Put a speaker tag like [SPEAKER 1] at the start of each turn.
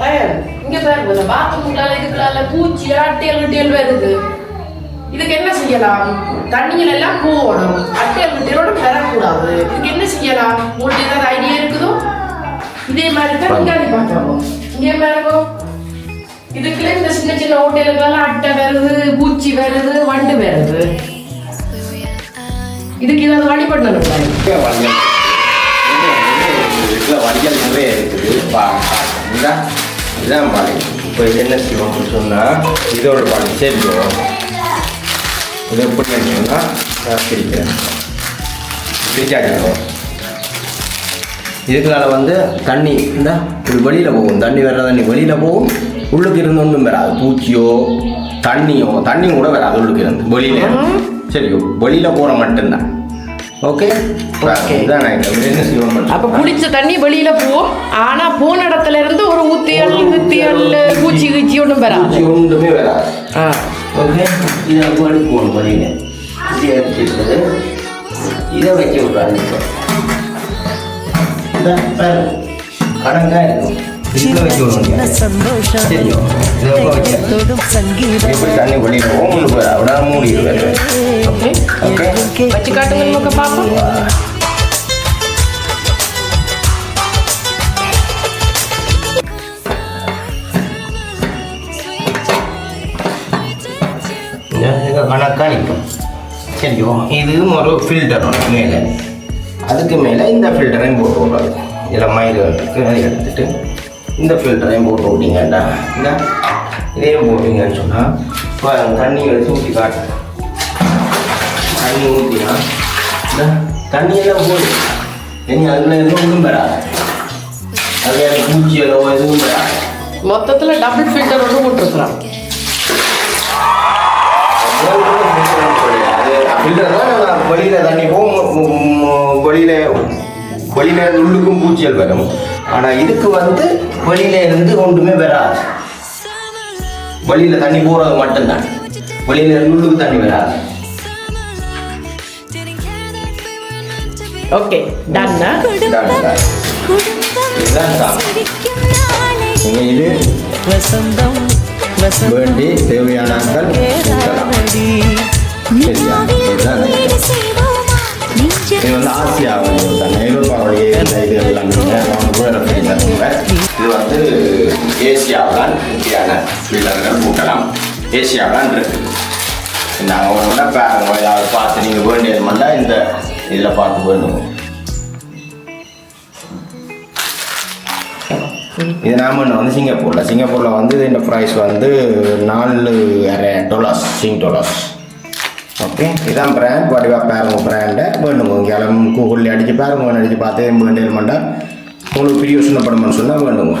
[SPEAKER 1] இங்க பாருங்க இந்த பாத்ரூம்குள்ளால இதுக்குள்ளால பூச்சி அட்டையல் கிட்டியல் வருது. இதுக்கு என்ன செய்யலாம்? தண்ணிகள் எல்லாம் போகணும். அட்டையல் கிட்டியலோட பெறக்கூடாது இதுக்கு என்ன செய்யலாம்? உங்களுக்கு ஏதாவது ஐடியா இருக்குதோ? இதே மாதிரி தான் அதை பார்க்கணும். இங்கே பாருங்க. இதுக்குள்ள இந்த சின்ன சின்ன ஹோட்டலுக்கெல்லாம் அட்டை வருது பூச்சி வருது வண்டு வருது. இதுக்கு ஏதாவது வழி பண்ணணும்
[SPEAKER 2] வடிகள் வீட்டில் வடிகள் நிறைய இருக்குது. பா இந்தா இதான் பாடி. இப்போ இது என்ன செய்வோம்னு சொன்னால் இதோட பாடி சரிக்கும் இது எப்படி சொன்னால் நான் பிரிக்கிறேன். பிரிச்சாடிக்கணும் இதுக்குள்ளால வந்து தண்ணி இந்த இது வெளியில் போகும். தண்ணி வர்ற தண்ணி வெளியில் போகும். உள்ளுக்கு இருந்து ஒன்றும் வராது. பூச்சியோ தண்ணியோ தண்ணி கூட வராது உள்ளுக்கு இருந்து. வெளியில. சரியோ வெளியில் போகிற மட்டும்தான். ஓகே செய்வோம்
[SPEAKER 1] அப்ப குடிச்ச தண்ணி வெளியில போகும் ஆனா போன இடத்துல இருந்து ஒரு ஊத்தியல் வித்தியல் பூச்சி கீச்சி ஒன்றும் வராது.
[SPEAKER 2] ஒன்றுமே வராது.
[SPEAKER 1] ஆ.
[SPEAKER 2] ஓகே இதை அப்போ எடுப்போம் வெளியில் இதை எடுத்துட்டு இதை வைக்க விட்றாங்க இப்போ இந்த பாரு, கடங்கா இருக்கும். விடுவாங்க
[SPEAKER 3] சந்தோஷம். தொடும் சங்கீதம்.
[SPEAKER 2] நிற்கும் சரியோ இதுவும் ஒரு ஃபில்டர் மேலே. அதுக்கு மேலே இந்த ஃபில்டரையும் போட்டு விடுறது இதில் மயில்கள் இருக்குது அதை எடுத்துட்டு இந்த ஃபில்டரையும் போட்டு விட்டீங்கடா இந்த இதையும் போட்டீங்கன்னு சொன்னால் இப்போ தண்ணி எடுத்து ஊற்றி காட்டு. தண்ணி ஊற்றினா இந்த தண்ணியெல்லாம் போடு இனி அதில் எதுவும் ஒன்றும் பெறாது அது எனக்கு பூச்சியலோ எதுவும் பெறாது
[SPEAKER 1] மொத்தத்துல டபுள் ஃபில்டர் ஒன்று போட்டுருக்குறோம்
[SPEAKER 2] வெளியில தண்ணி போகும் வெளியில வெளியில உள்ளுக்கும் பூச்சியல் வரும். ஆனா இதுக்கு வந்து வெளியில இருந்து ஒன்றுமே வராது. வெளியில தண்ணி போறது மட்டும்தான். வெளியில இருந்து உள்ளுக்கு தண்ணி வராது.
[SPEAKER 1] ஓகே டன்னா
[SPEAKER 2] இதான் இதான். இதுதான் தான். நீங்க இது வேண்டி தேவையான ஆட்கள். சரியா? இதுதான். இது வந்து ஆசியாவில் தான். ஐரோப்பாவுடைய இது எல்லாம் வந்து ஏசியாவில் முக்கியமான வீரர்கள் கூட்டலாம். ஏசியாவில் இருக்குது நாங்கள் ஒன்று பாருங்க ஏதாவது பார்த்து நீங்கள் வேண்டியது இந்த இதில் பார்த்து வேண்டுங்க இது நாம ஒன்று வந்து சிங்கப்பூரில். சிங்கப்பூரில் வந்து இந்த ப்ரைஸ் வந்து நாலு அரை டாலர்ஸ் சிங் டொலாஸ் ஓகே இதான் பிராண்ட் வடிவா பாருங்க பிராண்டை வேண்டுங்க. கிளம்பு கூகுளில் அடித்து பாருங்க அடித்து பார்த்து வேண்டியது மாட்டா உங்களுக்கு பிரியோசனப்படுமான்னு சொன்னால் வேண்டுங்க.